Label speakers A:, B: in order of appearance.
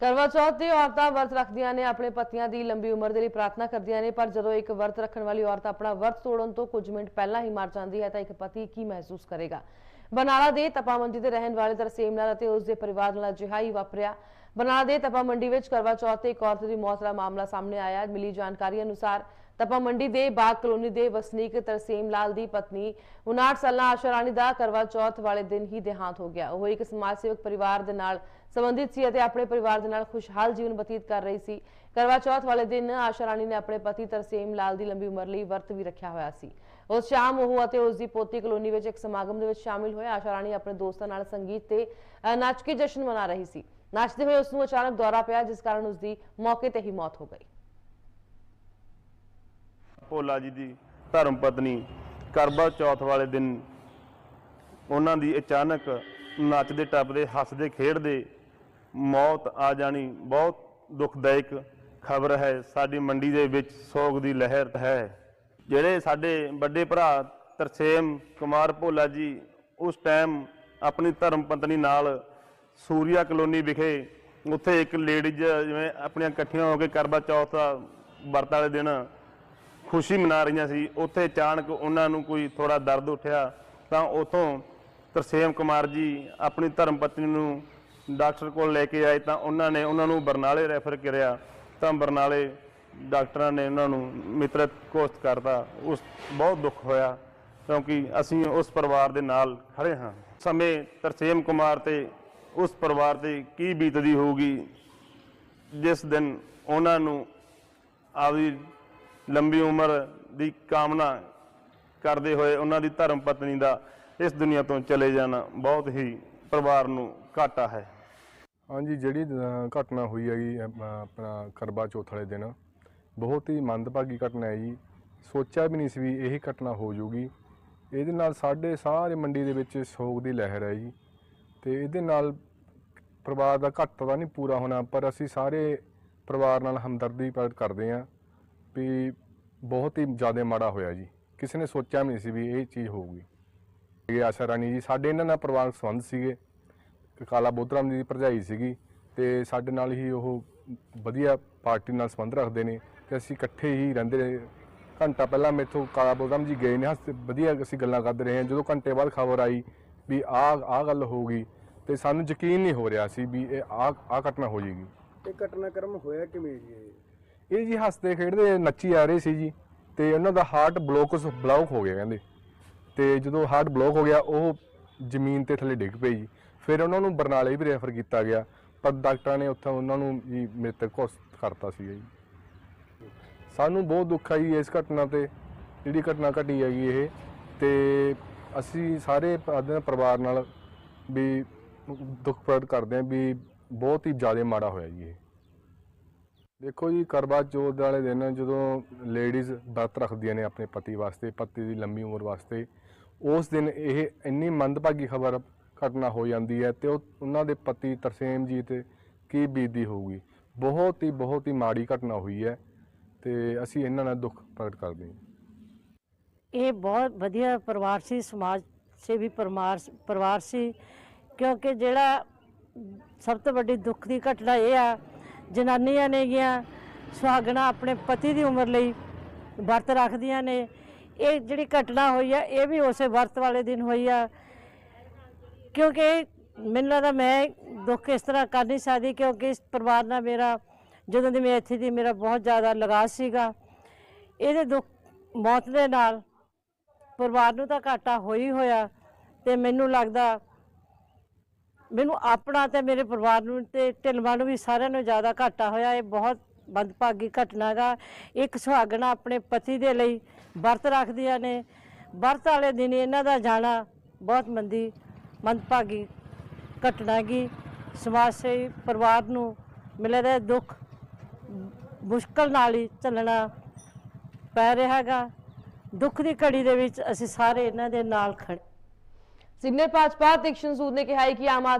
A: ਕਰਵਾ ਚੌਥ ਤੇ ਔਰਤਾਂ ਵਰਤ ਰੱਖਦੀਆਂ ਨੇ, ਆਪਣੇ ਪਤੀਆਂ ਦੀ ਲੰਬੀ ਉਮਰ ਦੇ ਲਈ ਪ੍ਰਾਰਥਨਾ ਕਰਦੀਆਂ ਨੇ, ਪਰ ਜਦੋਂ ਇੱਕ ਵਰਤ ਰੱਖਣ ਵਾਲੀ ਔਰਤ ਆਪਣਾ ਵਰਤ ਤੋੜਨ ਤੋਂ ਕੁਝ ਮਿੰਟ ਪਹਿਲਾਂ ਹੀ ਮਰ ਜਾਂਦੀ ਹੈ, ਤਾਂ ਇੱਕ ਪਤੀ ਕੀ ਮਹਿਸੂਸ ਕਰੇਗਾ? ਬਨਾਲਾ ਦੇ ਤਪਾਮੰਡੀ ਦੇ ਰਹਿਣ ਵਾਲੇ ਤਰਸੇਮ ਨਾਲ ਅਤੇ ਉਸ ਦੇ ਪਰਿਵਾਰ ਨਾਲ ਅਜਿਹਾ ਹੀ ਵਾਪਰਿਆ। ਬਨਾਲਾ ਦੇ ਤਪਾਮੰਡੀ ਵਿੱਚ ਕਰਵਾ ਚੌਥ ਤੇ ਇੱਕ ਔਰਤ ਦੀ ਮੌਤ ਦਾ ਮਾਮਲਾ ਸਾਹਮਣੇ ਆਇਆ। ਮਿਲੀ ਜਾਣਕਾਰੀ ਅਨੁਸਾਰ ਤਪਾਮੰਡੀ ਦੇ ਬਾਗ ਕਲੋਨੀ ਦੇ ਵਸਨੀਕ ਤਰਸੇਮ ਲਾਲ ਦੀ ਪਤਨੀ 59 ਸਾਲਾਂ ਆਸ਼ਾ ਰਾਣੀ ਦਾ ਕਰਵਾ ਚੌਥ ਵਾਲੇ ਦਿਨ ਹੀ ਦੇਹਾਂਤ ਹੋ ਗਿਆ। ਉਹ ਇੱਕ ਸਮਾਜ ਸੇਵਕ ਪਰਿਵਾਰ ਦੇ ਨਾਲ ਸੰਬੰਧਿਤ ਸੀ ਅਤੇ ਆਪਣੇ ਪਰਿਵਾਰ ਦੇ ਨਾਲ ਖੁਸ਼ਹਾਲ ਜੀਵਨ ਬਤੀਤ ਕਰ ਰਹੀ ਸੀ। ਕਰਵਾ ਚੌਥ ਵਾਲੇ ਦਿਨ ਆਸ਼ਾ ਰਾਣੀ ਨੇ ਆਪਣੇ ਪਤੀ ਤਰਸੇਮ ਲਾਲ ਦੀ ਲੰਬੀ ਉਮਰ ਲਈ ਵਰਤ ਵੀ ਰੱਖਿਆ ਹੋਇਆ ਸੀ। ਉਸ ਸ਼ਾਮ ਉਹ ਅਤੇ ਉਸ ਦੀ ਪੋਤੀ ਕਲੋਨੀ ਵਿੱਚ ਇੱਕ ਸਮਾਗਮ ਦੇ ਵਿੱਚ ਸ਼ਾਮਿਲ ਹੋਏ। ਆਸ਼ਾ ਰਾਣੀ ਆਪਣੇ ਦੋਸਤਾਂ ਨਾਲ ਸੰਗੀਤ ਤੇ ਅ, ਨੱਚ ਕੇ ਜਸ਼ਨ ਮਨਾ ਰਹੀ ਸੀ। ਨੱਚਦੇ ਹੋਏ ਉਸ ਨੂੰ ਅਚਾਨਕ ਦੌਰਾ ਪਿਆ ਜਿਸ ਕਾਰਨ ਉਸ ਦੀ ਮੌਕੇ ਤੇ ਹੀ ਮੌਤ ਹੋ ਗਈ।
B: ਭੋਲਾ ਜੀ ਦੀ ਧਰਮ ਪਤਨੀ ਕਰਵਾ ਚੌਥ ਵਾਲੇ ਦਿਨ ਉਹਨਾਂ ਦੀ ਅਚਾਨਕ ਨੱਚਦੇ, ਟੱਪਦੇ, ਹੱਸਦੇ, ਖੇਡਦੇ ਮੌਤ ਆ ਜਾਣੀ ਬਹੁਤ ਦੁਖਦਾਇਕ ਖਬਰ ਹੈ। ਸਾਡੀ ਮੰਡੀ ਦੇ ਵਿੱਚ ਸੋਗ ਦੀ ਲਹਿਰ ਹੈ। ਜਿਹੜੇ ਸਾਡੇ ਵੱਡੇ ਭਰਾ ਤਰਸੇਮ ਕੁਮਾਰ ਭੋਲਾ ਜੀ ਉਸ ਟਾਈਮ ਆਪਣੀ ਧਰਮ ਪਤਨੀ ਨਾਲ ਸੂਰਿਆ ਕਲੋਨੀ ਵਿਖੇ ਉੱਥੇ ਇੱਕ ਲੇਡੀਜ਼ ਜਿਵੇਂ ਆਪਣੀਆਂ ਇਕੱਠੀਆਂ ਹੋ ਕੇ ਕਰਵਾ ਚੌਥ ਦਾ ਵਰਤ ਵਾਲੇ ਦਿਨ ਖੁਸ਼ੀ ਮਨਾ ਰਹੀਆਂ ਸੀ, ਉੱਥੇ ਅਚਾਨਕ ਉਹਨਾਂ ਨੂੰ ਕੋਈ ਥੋੜਾ ਦਰਦ ਉੱਠਿਆ, ਤਾਂ ਉਥੋਂ ਤਰਸੇਮ ਕੁਮਾਰ ਜੀ ਆਪਣੀ ਧਰਮ ਪਤਨੀ ਨੂੰ ਡਾਕਟਰ ਕੋਲ ਲੈ ਕੇ ਆਏ, ਤਾਂ ਉਹਨਾਂ ਨੇ ਉਹਨਾਂ ਨੂੰ ਬਰਨਾਲੇ ਰੈਫਰ ਕਰਿਆ, ਤਾਂ ਬਰਨਾਲੇ ਡਾਕਟਰਾਂ ਨੇ ਉਹਨਾਂ ਨੂੰ ਮਿਤਰਤ ਕੋਸਟ ਕਰਤਾ। ਉਸ ਬਹੁਤ ਦੁੱਖ ਹੋਇਆ, ਕਿਉਂਕਿ ਅਸੀਂ ਉਸ ਪਰਿਵਾਰ ਦੇ ਨਾਲ ਖੜੇ ਹਾਂ। ਸਮੇਂ ਤਰਸੇਮ ਕੁਮਾਰ ਤੇ ਉਸ ਪਰਿਵਾਰ ਤੇ ਕੀ ਬੀਤਦੀ ਹੋਊਗੀ, ਜਿਸ ਦਿਨ ਉਹਨਾਂ ਨੂੰ ਆਪਦੀ ਲੰਬੀ ਉਮਰ ਦੀ ਕਾਮਨਾ ਕਰਦੇ ਹੋਏ ਉਹਨਾਂ ਦੀ ਧਰਮ ਪਤਨੀ ਦਾ ਇਸ ਦੁਨੀਆ ਤੋਂ ਚਲੇ ਜਾਣਾ ਬਹੁਤ ਹੀ ਪਰਿਵਾਰ ਨੂੰ ਘਾਟਾ ਹੈ।
C: ਹਾਂਜੀ ਜਿਹੜੀ ਘਟਨਾ ਹੋਈ ਹੈਗੀ ਅ, ਆਪਣਾ ਕਰਵਾ ਚੌਥ ਵਾਲੇ ਦਿਨ ਬਹੁਤ ਹੀ ਮੰਦਭਾਗੀ ਘਟਨਾ ਹੈ ਜੀ। ਸੋਚਿਆ ਵੀ ਨਹੀਂ ਸੀ ਵੀ ਇਹ ਘਟਨਾ ਹੋ ਜਾਊਗੀ। ਇਹਦੇ ਨਾਲ ਸਾਡੇ ਸਾਰੇ ਮੰਡੀ ਦੇ ਵਿੱਚ ਸੋਗ ਦੀ ਲਹਿਰ ਹੈ ਜੀ। ਤੇ ਇਹਦੇ ਨਾਲ ਪਰਿਵਾਰ ਦਾ ਘਾਟਾ ਤਾਂ ਨਹੀਂ ਪੂਰਾ ਹੋਣਾ ਪਰ ਅਸੀਂ ਸਾਰੇ ਪਰਿਵਾਰ ਨਾਲ ਹਮਦਰਦੀ ਪ੍ਰਗਟ ਕਰਦੇ ਹਾਂ। ਵੀ ਬਹੁਤ ਹੀ ਜ਼ਿਆਦਾ ਮਾੜਾ ਹੋਇਆ ਜੀ। ਕਿਸੇ ਨੇ ਸੋਚਿਆ ਵੀ ਨਹੀਂ ਸੀ ਵੀ ਇਹ ਚੀਜ਼ ਹੋਊਗੀ। ਇਹ ਆਸ਼ਾ ਰਾਣੀ ਜੀ, ਸਾਡੇ ਇਹਨਾਂ ਨਾਲ ਪਰਿਵਾਰਕ ਸੰਬੰਧ ਸੀਗੇ। ਕਾਲਾ ਬੋਧਰਾਮ ਜੀ ਦੀ ਭਰਜਾਈ ਸੀਗੀ ਤੇ ਸਾਡੇ ਨਾਲ ਹੀ ਉਹ ਵਧੀਆ ਪਾਰਟੀ ਨਾਲ ਸੰਬੰਧ ਰੱਖਦੇ ਨੇ ਤੇ ਅਸੀਂ ਇਕੱਠੇ ਹੀ ਰਹਿੰਦੇ ਰਹੇ। ਘੰਟਾ ਪਹਿਲਾਂ ਮੇਥੋਂ ਕਾਲਾ ਬੋਧਰਾਮ ਜੀ ਗਏ ਨੇ, ਹੱਸ, ਵਧੀਆ ਅਸੀਂ ਗੱਲਾਂ ਕਰਦੇ ਰਹੇ ਹਾਂ। ਜਦੋਂ ਘੰਟੇ ਬਾਅਦ ਖਬਰ ਆਈ ਵੀ ਆਹ ਆਹ ਗੱਲ ਹੋ ਗਈ ਤੇ ਸਾਨੂੰ ਯਕੀਨ ਨਹੀਂ ਹੋ ਰਿਹਾ ਸੀ ਵੀ ਇਹ ਆਹ ਆਹ ਘਟਨਾ ਹੋ ਜਾਏਗੀ।
D: ਇਹ ਘਟਨਾਕ੍ਰਮ ਹੋਇਆ ਕਿਵੇਂ ਜੀ ਇਹ?
C: ਇਹ ਜੀ ਹੱਸਦੇ ਖੇਡਦੇ ਨੱਚੀ ਆ ਰਹੇ ਸੀ ਜੀ ਤੇ ਉਹਨਾਂ ਦਾ ਹਾਰਟ ਬਲੋਕਸ ਬਲੌਕ ਹੋ ਗਿਆ ਕਹਿੰਦੇ। ਤੇ ਜਦੋਂ ਹਾਰਟ ਬਲੌਕ ਹੋ ਗਿਆ, ਉਹ ਜ਼ਮੀਨ ਤੇ ਥੱਲੇ ਡਿੱਗ ਪਈ ਜੀ। ਫਿਰ ਉਹਨਾਂ ਨੂੰ ਬਰਨਾਲੇ ਵੀ ਰੈਫਰ ਕੀਤਾ ਗਿਆ, ਪਰ ਡਾਕਟਰਾਂ ਨੇ ਉੱਥੇ ਉਹਨਾਂ ਨੂੰ ਜੀ ਮ੍ਰਿਤਕ ਘੋਸ਼ਿਤ ਕਰਤਾ ਸੀ ਜੀ। ਸਾਨੂੰ ਬਹੁਤ ਦੁੱਖ ਆਈ ਇਸ ਘਟਨਾ ਤੇ, ਜਿਹੜੀ ਘਟਨਾ ਘਟੀ ਹੈਗੀ ਇਹ। ਤੇ ਅਸੀਂ ਸਾਰੇ ਆਪਣੇ ਪਰਿਵਾਰ ਨਾਲ ਵੀ ਦੁੱਖ ਪ੍ਰਗਟ ਕਰਦੇ ਹਾਂ ਵੀ ਬਹੁਤ ਹੀ ਜ਼ਿਆਦਾ ਮਾੜਾ ਹੋਇਆ ਜੀ ਇਹ। ਦੇਖੋ ਜੀ, ਕਰਵਾ ਚੌਥ ਵਾਲੇ ਦਿਨ ਜਦੋਂ ਲੇਡੀਜ਼ ਵਰਤ ਰੱਖਦੀਆਂ ਨੇ ਆਪਣੇ ਪਤੀ ਵਾਸਤੇ, ਪਤੀ ਦੀ ਲੰਮੀ ਉਮਰ ਵਾਸਤੇ, ਉਸ ਦਿਨ ਇਹ ਇੰਨੀ ਮੰਦਭਾਗੀ ਖਬਰ ਘਟਨਾ ਹੋ ਜਾਂਦੀ ਹੈ ਤੇ ਉਹਨਾਂ ਦੇ ਪਤੀ ਤਰਸੇਮ ਜੀ ਤੇ ਕੀ ਬੀਤਦੀ ਹੋਊਗੀ। ਬਹੁਤ ਹੀ ਬਹੁਤ ਹੀ ਮਾੜੀ ਘਟਨਾ ਹੋਈ ਹੈ ਤੇ ਅਸੀਂ ਇਹਨਾਂ ਨਾਲ ਦੁੱਖ ਪ੍ਰਗਟ ਕਰਦੇ ਹਾਂ।
E: ਇਹ ਬਹੁਤ ਵਧੀਆ ਪਰਿਵਾਰ ਸੀ, ਸਮਾਜ ਸੇਵੀ ਪਰਿਵਾਰ ਪਰਿਵਾਰ ਸੀ, ਕਿਉਂਕਿ ਜਿਹੜਾ ਸਭ ਤੋਂ ਵੱਡੀ ਦੁੱਖ ਦੀ ਘਟਨਾ ਇਹ ਆ ਜਨਾਨੀਆਂ ਨੇਗੀਆਂ, ਸੁਹਾਗਣਾ ਆਪਣੇ ਪਤੀ ਦੀ ਉਮਰ ਲਈ ਵਰਤ ਰੱਖਦੀਆਂ ਨੇ। ਇਹ ਜਿਹੜੀ ਘਟਨਾ ਹੋਈ ਆ, ਇਹ ਵੀ ਉਸੇ ਵਰਤ ਵਾਲੇ ਦਿਨ ਹੋਈ ਆ। ਕਿਉਂਕਿ ਮੈਨੂੰ ਲੱਗਦਾ ਮੈਂ ਦੁੱਖ ਇਸ ਤਰ੍ਹਾਂ ਕਰ ਨਹੀਂ ਸਕਦੀ, ਕਿਉਂਕਿ ਇਸ ਪਰਿਵਾਰ ਨਾਲ ਮੇਰਾ, ਜਦੋਂ ਦੀ ਮੈਂ ਇੱਥੇ ਦੀ, ਮੇਰਾ ਬਹੁਤ ਜ਼ਿਆਦਾ ਲਗਾਅ ਸੀਗਾ। ਇਹਦੇ ਦੁੱਖ, ਮੌਤ ਦੇ ਨਾਲ ਪਰਿਵਾਰ ਨੂੰ ਤਾਂ ਘਾਟਾ ਹੋਈ ਹੋਇਆ ਤੇ ਮੈਨੂੰ ਲੱਗਦਾ ਮੈਨੂੰ ਆਪਣਾ ਤੇ ਮੇਰੇ ਪਰਿਵਾਰ ਨੂੰ ਤੇ ਢਿਲਵਾਂ ਨੂੰ ਵੀ ਸਾਰਿਆਂ ਨੂੰ ਜ਼ਿਆਦਾ ਘਾਟਾ ਹੋਇਆ। ਇਹ ਬਹੁਤ ਮੰਦਭਾਗੀ ਘਟਨਾ ਗਾ ਇੱਕ ਸੁਹਾਗਣਾ ਆਪਣੇ ਪਤੀ ਦੇ ਲਈ ਵਰਤ ਰੱਖਦੀਆਂ ਨੇ। ਵਰਤ ਵਾਲੇ ਦਿਨ ਇਹਨਾਂ ਦਾ ਜਾਣਾ ਬਹੁਤ ਮੰਦੀ, ਮੰਦਭਾਗੀ ਘਟਨਾ ਗੀ ਸਮਾਜ ਸੇਵੀ ਪਰਿਵਾਰ ਨੂੰ ਮਿਲੇ ਦਾ ਦੁੱਖ ਮੁਸ਼ਕਲ ਨਾਲ ਹੀ ਚੱਲਣਾ ਪੈ ਰਿਹਾ ਹੈਗਾ। ਦੁੱਖ ਦੀ ਘੜੀ ਦੇ ਵਿੱਚ ਅਸੀਂ ਸਾਰੇ ਇਹਨਾਂ ਦੇ ਨਾਲ ਖੜੇ।
A: ਸੀਨੀਅਰ ਭਾਜਪਾ ਅਧਿਕਸ਼ ਸੂਦ ਨੇ ਕਿਹਾ ਕਿ ਆਮ ਆਦਮੀ